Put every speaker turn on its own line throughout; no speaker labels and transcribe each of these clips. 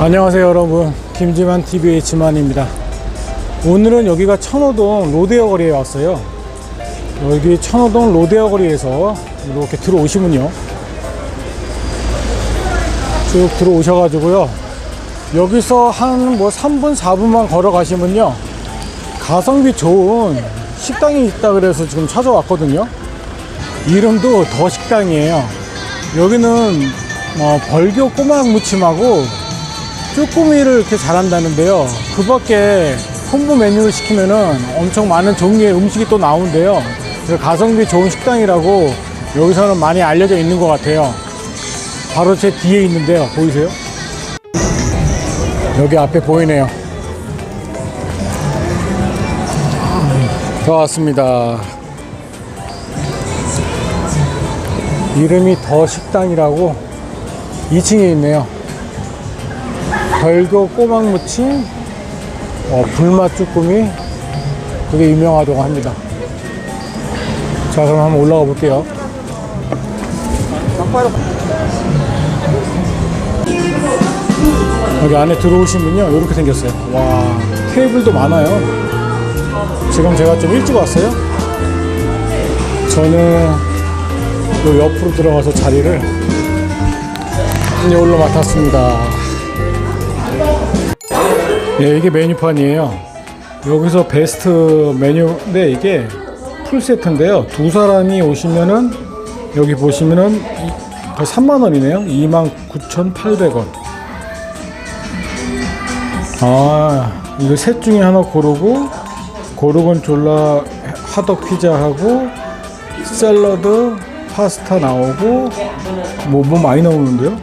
안녕하세요 여러분. 김지만 TV의 지만입니다. 오늘은 여기가 천호동 로데오 거리에 왔어요. 여기 천호동 로데오 거리에서 이렇게 들어오시면요. 쭉 들어오셔 가지고요. 여기서 한 뭐 3분 4분만 걸어가시면요. 가성비 좋은 식당이 있다 그래서 지금 찾아왔거든요. 이름도 더 식당이에요. 여기는 어, 벌교 꼬막 무침하고 쭈꾸미를 이렇게 잘한다는데요. 그 밖에 콤보 메뉴를 시키면은 엄청 많은 종류의 음식이 또 나오는데요. 그래서 가성비 좋은 식당이라고 여기서는 많이 알려져 있는 것 같아요. 바로 제 뒤에 있는데요. 보이세요? 여기 앞에 보이네요. 들어왔습니다. 이름이 더 식당이라고 2층에 있네요. 별교 꼬막무침, 어, 불맛 쭈꾸미, 그게 유명하다고 합니다. 자, 그럼 한번 올라가 볼게요. 여기 안에 들어오시면요, 이렇게 생겼어요. 와, 테이블도 많아요. 지금 제가 좀 일찍 왔어요. 저는 요 옆으로 들어가서 자리를 이걸로 맡았습니다. 네, 이게 메뉴판이에요. 여기서 베스트 메뉴인데 이게 풀 세트인데요. 두 사람이 오시면은 여기 보시면은 이- 거의 3만 원이네요. 29,800원. 아, 이거 셋 중에 하나 고르고 고르곤졸라 하덕 피자하고 샐러드, 파스타 나오고 뭐, 뭐 많이 나오는데요?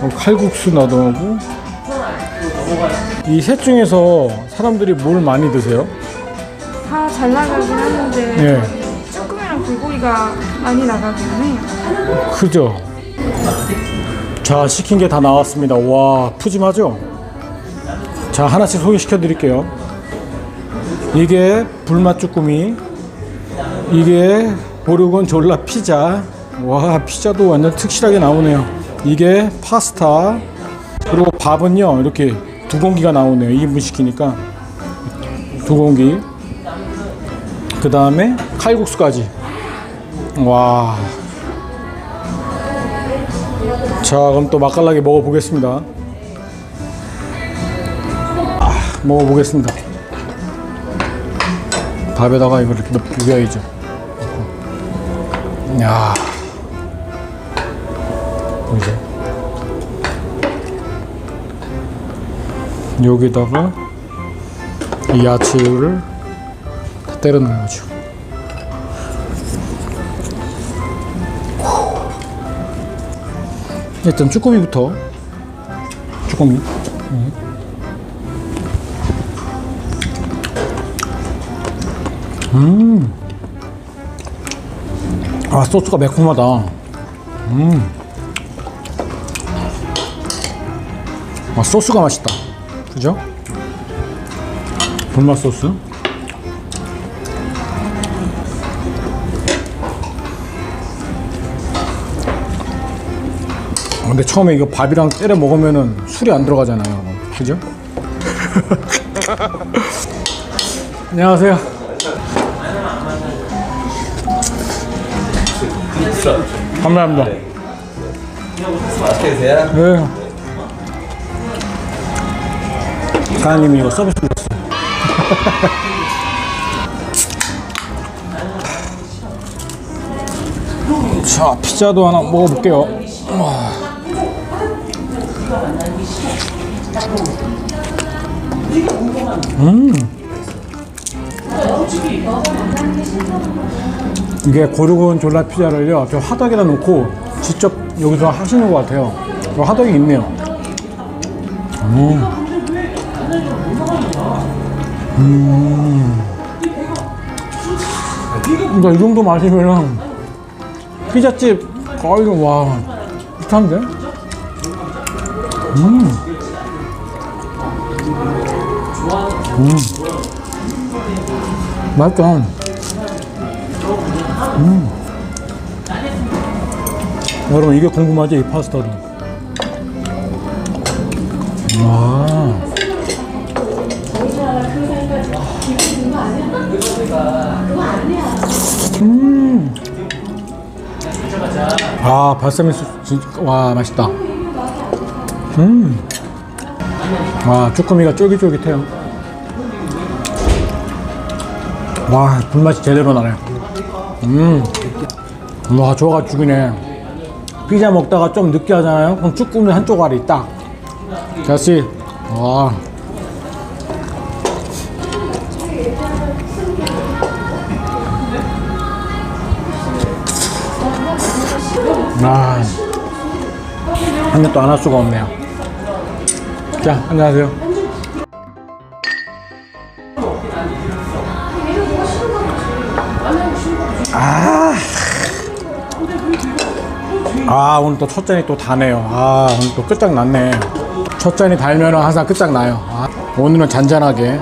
어, 칼국수 나오고 이 셋 중에서 사람들이 뭘 많이 드세요?
다 잘 나가긴 하는데
예.
쭈꾸미랑 불고기가 많이 나가기는 해요.
크죠? 자, 시킨 게 다 나왔습니다. 와, 푸짐하죠? 자, 하나씩 소개시켜 드릴게요. 이게 불맛 쭈꾸미. 이게 보르곤 졸라 피자. 와, 피자도 완전 특실하게 나오네요. 이게 파스타. 그리고 밥은요, 이렇게 두 공기가 나오네요. 2인분 시키니까. 두 공기. 그 다음에 칼국수까지. 와. 자, 그럼 또 맛깔나게 먹어보겠습니다. 아, 먹어보겠습니다. 밥에다가 이걸 이렇게 넣- 비벼야죠. 야 보이죠? 여기다가 이 야채를 다 때려 넣는 거죠. 일단 쭈꾸미부터 쭈꾸미 음. 음. 아 소스가 매콤하다 음. 아 소스가 맛있다 그죠? 불맛 소스 근데 처음에 이거 밥이랑 때려 먹으면은 술이 안 들어가잖아요. 그죠? 안녕하세요. 감사합니다.
맛있게 드세요.
네. 사장님이 이거 서비스 줬어요. 자, 피자도 하나 먹어볼게요. 와. 음. 이게 고르곤 졸라 피자를요, 저 화덕에다 놓고 직접 여기서 하시는 것 같아요. 저 화덕이 있네요. 음. 음. 근데 이 정도 마시면은 피자집 거의 와 비슷한데? 음. 음. 맛있다. 음. 여러분 이게 궁금하죠 이 파스타도 와. 아, 발사믹 소스 진짜 와, 맛있다. 음. 와, 쭈꾸미가 쫄깃쫄깃해요. 와, 불맛이 제대로 나네. 음. 와, 저가 죽이네. 피자 먹다가 좀 느끼하잖아요? 그럼 쭈꾸미 한 쪼가리 딱. 다시. 와. 아. 한입 또안 할 수가 없네요. 자, 안녕하세요. 아 오늘 또 첫 잔이 또 다네요 아 오늘 또 끝장났네 첫 잔이 달면 항상 끝장나요 아, 오늘은 잔잔하게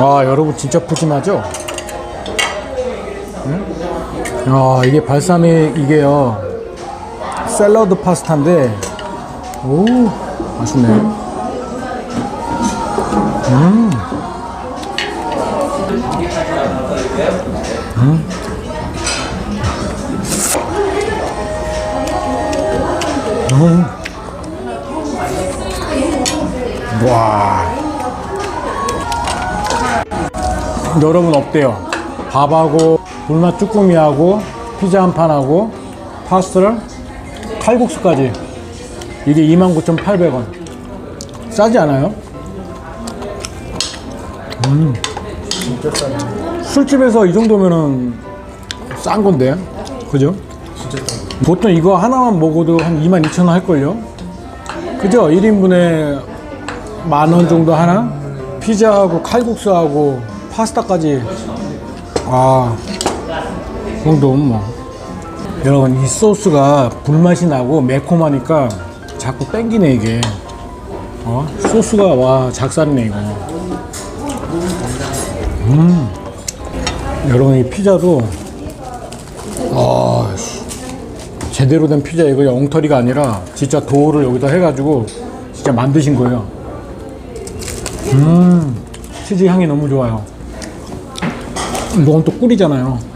와 여러분 진짜 푸짐하죠 응? 야 이게 발사믹 이게요 샐러드 파스타인데 오 맛있네 음. 와. 여러분 어때요? 밥하고 불맛 쭈꾸미하고 피자 한 판하고 파스타를 칼국수까지 이게 29,800원 싸지 않아요? 음. 술집에서 이 정도면은 싼 건데 그죠? 보통 이거 하나만 먹어도 한 22,000원 할걸요? 그죠? 1인분에 만 원 정도 하나? 피자하고 칼국수하고 파스타까지 아, 그 정도면 뭐 여러분 이 소스가 불맛이 나고 매콤하니까 자꾸 땡기네 이게 어? 소스가 와 작살이네 이거 음 여러분 이 피자도 아 씨. 제대로 된 피자 이거 엉터리가 아니라 진짜 도우를 여기다 해가지고 진짜 만드신 거예요. 음, 치즈 향이 너무 좋아요. 이건 또 꿀이잖아요.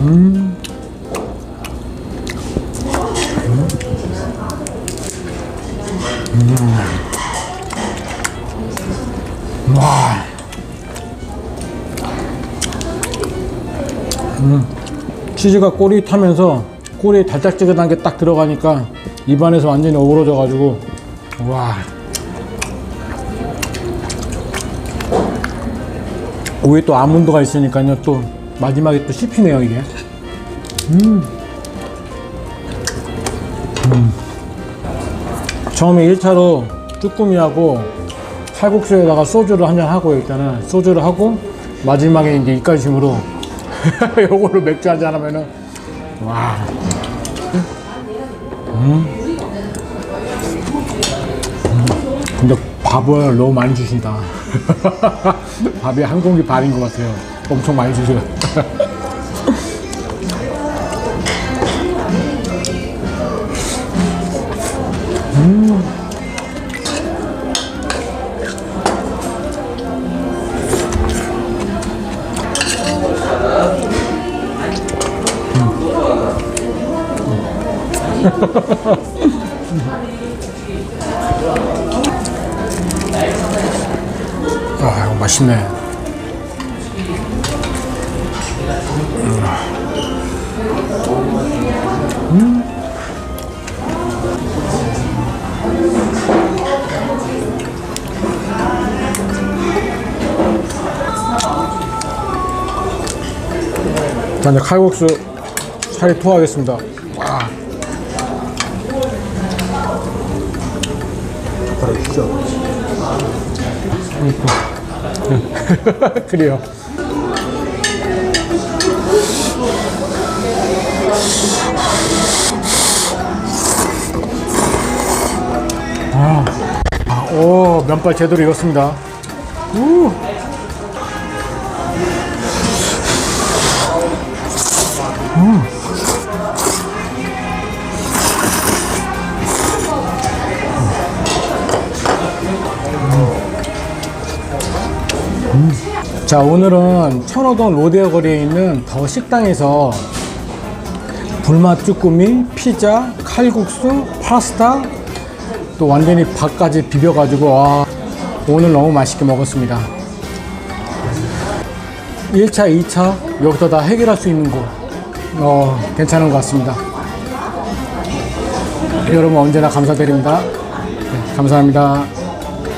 음. 음. 와. 치즈가 꼬릿하면서 꿀이 달짝지근한 게 딱 들어가니까 입안에서 완전히 어우러져 가지고 와 위에 또 아몬드가 있으니까요 또 마지막에 또 씹히네요 이게 음. 음. 처음에 1차로 쭈꾸미하고 칼국수에다가 소주를 한 잔 하고 일단은 소주를 하고 마지막에 이제 입가심으로 요거를 맥주 한 잔 하면은 와. 음. 음. 근데 밥을 너무 많이 주신다. 밥이 한 공기 반인 것 같아요. 엄청 많이 주셔요. 아, 이거 맛있네. 자, 이제 칼국수 살이 토하겠습니다. 와. 주죠. 그래요. 아, 아, 오, 면발 제대로 익었습니다. 우. 자 오늘은 천호동 로데오 거리에 있는 더 식당에서 불맛 쭈꾸미, 피자, 칼국수, 파스타 또 완전히 밥까지 비벼가지고 와 오늘 너무 맛있게 먹었습니다. 1차, 2차 여기서 다 해결할 수 있는 곳. 어, 괜찮은 것 같습니다. 여러분 언제나 감사드립니다. 네, 감사합니다